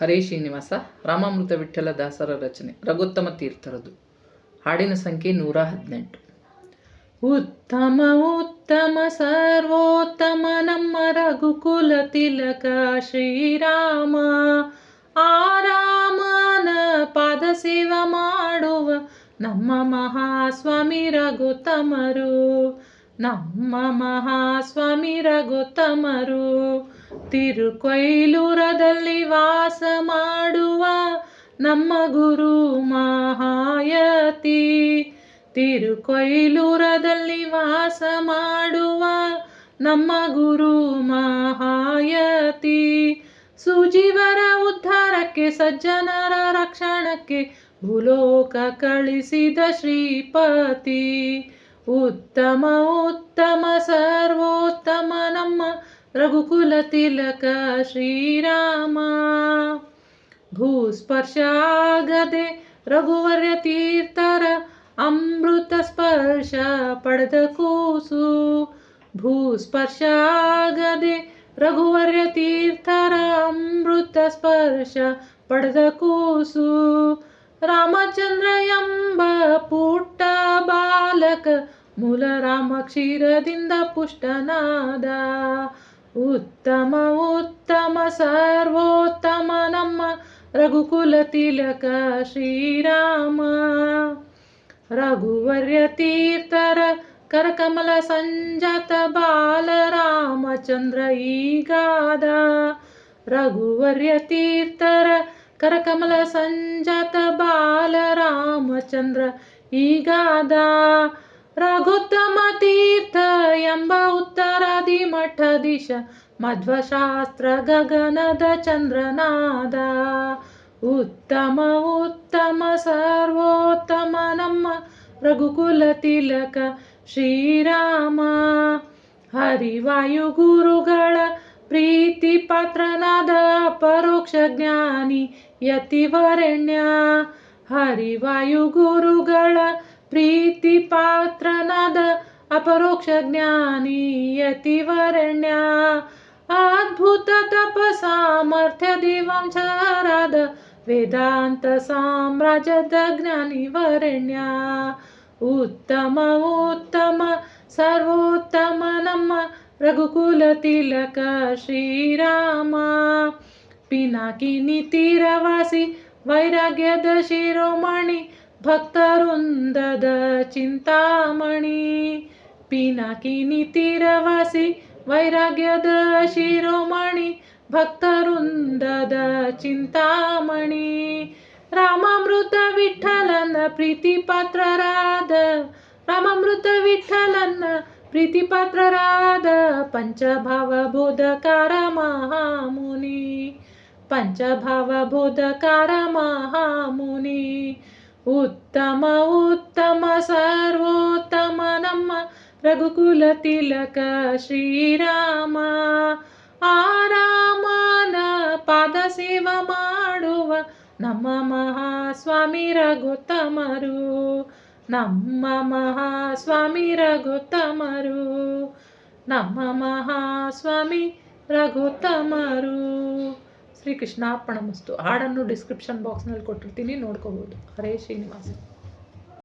ಹರೇ ಶ್ರೀನಿವಾಸ, ರಾಮಾಮೃತ ವಿಠ್ಠಲ ದಾಸರ ರಚನೆ, ರಘುತ್ತಮ ತೀರ್ಥರದು. ಹಾಡಿನ ಸಂಖ್ಯೆ ನೂರ ಹದಿನೆಂಟು. ಉತ್ತಮ ಉತ್ತಮ, ಸರ್ವೋತ್ತಮ ನಮ್ಮ ರಘುಕುಲ ತಿಲಕ ಶ್ರೀರಾಮ. ಆರಾಮನ ಪಾದ ಸೇವ ಮಾಡುವ ನಮ್ಮ ಮಹಾಸ್ವಾಮಿ ರಘುತ್ತಮರು. ನಮ್ಮ ಮಹಾಸ್ವಾಮಿ ರಘುತ್ತಮರು. ತಿರುಕೊಯ್ಲೂರದಲ್ಲಿ ವಾಸ ಮಾಡುವ ನಮ್ಮ ಗುರು ಮಹಾಯತಿ. ತಿರುಕೊಯ್ಲೂರದಲ್ಲಿ ವಾಸ ಮಾಡುವ ನಮ್ಮ ಗುರು ಮಹಾಯತಿ. ಸುಜೀವರ ಉದ್ಧಾರಕ್ಕೆ, ಸಜ್ಜನರ ರಕ್ಷಣಕ್ಕೆ, ಭೂಲೋಕ ಕಳಿಸಿದ ಶ್ರೀಪತಿ. ಉತ್ತಮ ಉತ್ತಮ, ಸರ್ವೋತ್ತಮ ನಮ್ಮ ರಘುಕುಲ ತಿಲಕ ಶ್ರೀರಾಮ ಭೂಸ್ಪರ್ಶಾಗದೆ ರಘುವರ್ಯ ತೀರ್ಥರ ಅಮೃತ ಸ್ಪರ್ಶ ಪಡೆದ ಕೂಸು ಭೂಸ್ಪರ್ಶ ಆಗದೆ ರಘುವರ್ಯ ತೀರ್ಥರ ಅಮೃತ ಸ್ಪರ್ಶ ಪಡೆದ ಕೂಸು ರಾಮಚಂದ್ರ ಎಂಬ ಪುಟ್ಟ ಬಾಲಕ ಮೂಲ ರಾಮ ಕ್ಷೀರದಿಂದ ಪುಷ್ಟನಾದ ಉತ್ತಮ ಉತ್ತಮ ಸರ್ವೋತ್ತಮ ನಮ್ಮ ರಘುಕುಲ ತಿಲಕ ಶ್ರೀರಾಮ ರಘುವರ್ಯ ತೀರ್ಥರ ಕರಕಮಲ ಸಂಜಾತ ಬಾಲ ರಾಮಚಂದ್ರ ಈಗಾದ ರಘುವರ್ಯ ತೀರ್ಥರ ಕರಕಮಲ ಸಂಜಾತ ಬಾಲ ರಾಮಚಂದ್ರ ಈಗಾದ ರಘುತ್ತಮ ತೀರ್ಥ ಎಂಬ ಉತ್ತರಾದಿ ಮಠದಿಶ, ಮಧ್ವಶಾಸ್ತ್ರ ಗಗನದ ಚಂದ್ರನಾದ. ಉತ್ತಮ ಉತ್ತಮ, ಸರ್ವೋತ್ತಮ ನಮ್ಮ ರಘುಕುಲ ತಿಲಕ ಶ್ರೀರಾಮ. ಹರಿವಾಯು ಗುರುಗಳ ಪ್ರೀತಿ ಪಾತ್ರನಾದ ಪರೋಕ್ಷ ಜ್ಞಾನಿ ಯತಿವರೆಣ್ಯ. ಹರಿವಾಯು ಗುರುಗಳ ಪ್ರೀತಿ ಪಾತ್ರನಾದ ಅಪರೋಕ್ಷ ಜ್ಞಾನಿ ಯತಿವರಣ್ಯ ಅದ್ಭುತ ತಪ ಸಾಮರ್ಥ್ಯ ದಿವಂಶರಾದ ವೇದಾಂತ ಸಾಮ್ರಾಜ್ಯದ ಜ್ಞಾನಿ ವರಣ್ಯ ಉತ್ತಮ ಉತ್ತಮ ಸರ್ವೋತ್ತಮ ನಮ್ಮ ರಘುಕುಲ ತಿಲಕ ಶ್ರೀರಾಮ ಪಿನಾಕಿನಿ ತೀರವಾಸಿ ವೈರಾಗ್ಯದ ಶಿರೋಮಣಿ ಭಕ್ತವೃಂದದ ಚಿಂತಾಮಣಿ ಪಿನಾಕಿನಿ ತೀರವಾಸಿ ವೈರಾಗ್ಯದ ಶಿರೋಮಣಿ ಭಕ್ತವೃಂದದ ಚಿಂತಾಮಣಿ ರಾಮಾಮೃತ ವಿಠಲನ ಪ್ರೀತಿ ಪಾತ್ರರಾದ ರಾಮಾಮೃತ ವಿಠಲನ ಪ್ರೀತಿ ಪಾತ್ರರಾದ ಪಂಚಭಾವ ಬೋಧಕಾರ ಮಹಾಮುನಿ ಪಂಚಭಾವ ಬೋಧಕಾರ ಮಹಾಮುನಿ ಉತ್ತಮ ಉತ್ತಮ ಸರ್ವೋತ್ತಮ ನಮ್ಮ ರಘುಕುಲ ತಿಲಕ ಶ್ರೀರಾಮ ಆರಾಮನ ಪಾದ ಸೇವ ಮಾಡುವ ನಮ್ಮ ಮಹಾಸ್ವಾಮಿ ರಘುತ್ತಮರು ನಮ್ಮ ಮಹಾಸ್ವಾಮಿ ರಘುತ್ತಮರು ನಮ್ಮ ಮಹಾಸ್ವಾಮಿ ರಘುತ್ತಮರು ಶ್ರೀಕೃಷ್ಣಾರ್ಪಣ ಮಸ್ತು ಹಾಡನ್ನು ಡಿಸ್ಕ್ರಿಪ್ಷನ್ ಬಾಕ್ಸ್ನಲ್ಲಿ ಕೊಟ್ಟಿರ್ತೀನಿ, ನೋಡ್ಕೋಬೋದು. ಹರೇ ಶ್ರೀನಿವಾಸ.